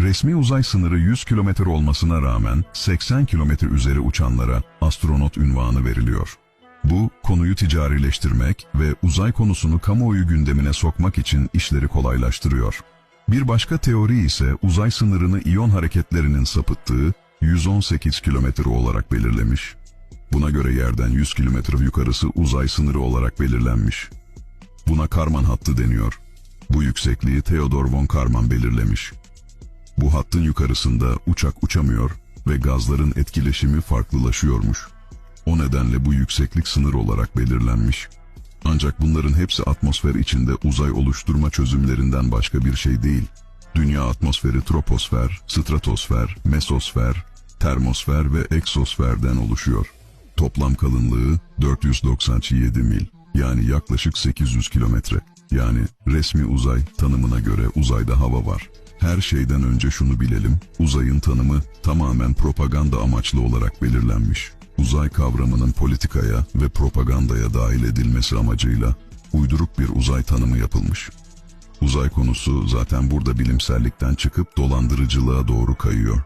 Resmi uzay sınırı 100 kilometre olmasına rağmen 80 kilometre üzeri uçanlara astronot ünvanı veriliyor. Bu, konuyu ticarileştirmek ve uzay konusunu kamuoyu gündemine sokmak için işleri kolaylaştırıyor. Bir başka teori ise uzay sınırını iyon hareketlerinin sapıttığı 118 kilometre olarak belirlemiş. Buna göre yerden 100 kilometre yukarısı uzay sınırı olarak belirlenmiş. Buna Karman hattı deniyor. Bu yüksekliği Theodor von Karman belirlemiş. Bu hattın yukarısında uçak uçamıyor ve gazların etkileşimi farklılaşıyormuş. O nedenle bu yükseklik sınır olarak belirlenmiş. Ancak bunların hepsi atmosfer içinde uzay oluşturma çözümlerinden başka bir şey değil. Dünya atmosferi troposfer, stratosfer, mesosfer, termosfer ve eksosferden oluşuyor. Toplam kalınlığı 497 mil yani yaklaşık 800 kilometre. Yani resmi uzay tanımına göre uzayda hava var. Her şeyden önce şunu bilelim, uzayın tanımı tamamen propaganda amaçlı olarak belirlenmiş. Uzay kavramının politikaya ve propagandaya dahil edilmesi amacıyla uyduruk bir uzay tanımı yapılmış. Uzay konusu zaten burada bilimsellikten çıkıp dolandırıcılığa doğru kayıyor.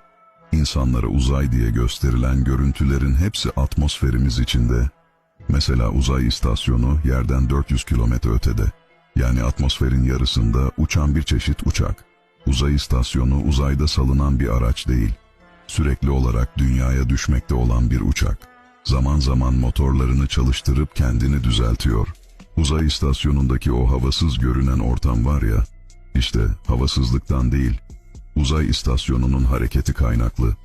İnsanlara uzay diye gösterilen görüntülerin hepsi atmosferimiz içinde. Mesela uzay istasyonu yerden 400 kilometre ötede. Yani atmosferin yarısında uçan bir çeşit uçak. Uzay istasyonu uzayda salınan bir araç değil. Sürekli olarak dünyaya düşmekte olan bir uçak. Zaman zaman motorlarını çalıştırıp kendini düzeltiyor. Uzay istasyonundaki o havasız görünen ortam var ya, işte havasızlıktan değil, uzay istasyonunun hareketi kaynaklı.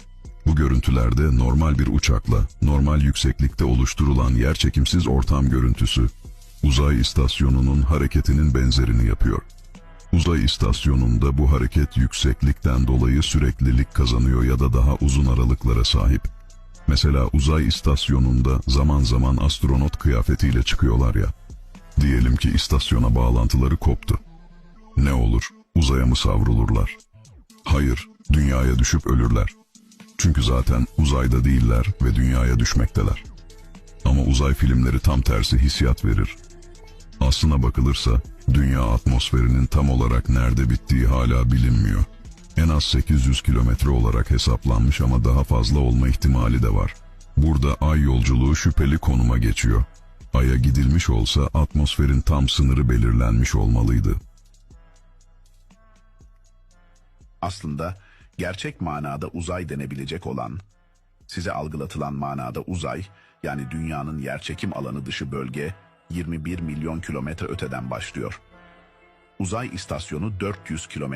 Bu görüntülerde normal bir uçakla, normal yükseklikte oluşturulan yerçekimsiz ortam görüntüsü, uzay istasyonunun hareketinin benzerini yapıyor. Uzay istasyonunda bu hareket yükseklikten dolayı süreklilik kazanıyor ya da daha uzun aralıklara sahip. Mesela uzay istasyonunda zaman zaman astronot kıyafetiyle çıkıyorlar ya. Diyelim ki istasyona bağlantıları koptu. Ne olur? Uzaya mı savrulurlar? Hayır, dünyaya düşüp ölürler. Çünkü zaten uzayda değiller ve dünyaya düşmekteler. Ama uzay filmleri tam tersi hissiyat verir. Aslına bakılırsa dünya atmosferinin tam olarak nerede bittiği hala bilinmiyor. En az 800 kilometre olarak hesaplanmış ama daha fazla olma ihtimali de var. Burada ay yolculuğu şüpheli konuma geçiyor. Ay'a gidilmiş olsa atmosferin tam sınırı belirlenmiş olmalıydı. Aslında gerçek manada uzay denebilecek olan, size algılatılan manada uzay, yani dünyanın yerçekim alanı dışı bölge 21 milyon kilometre öteden başlıyor. Uzay istasyonu 400 kilometre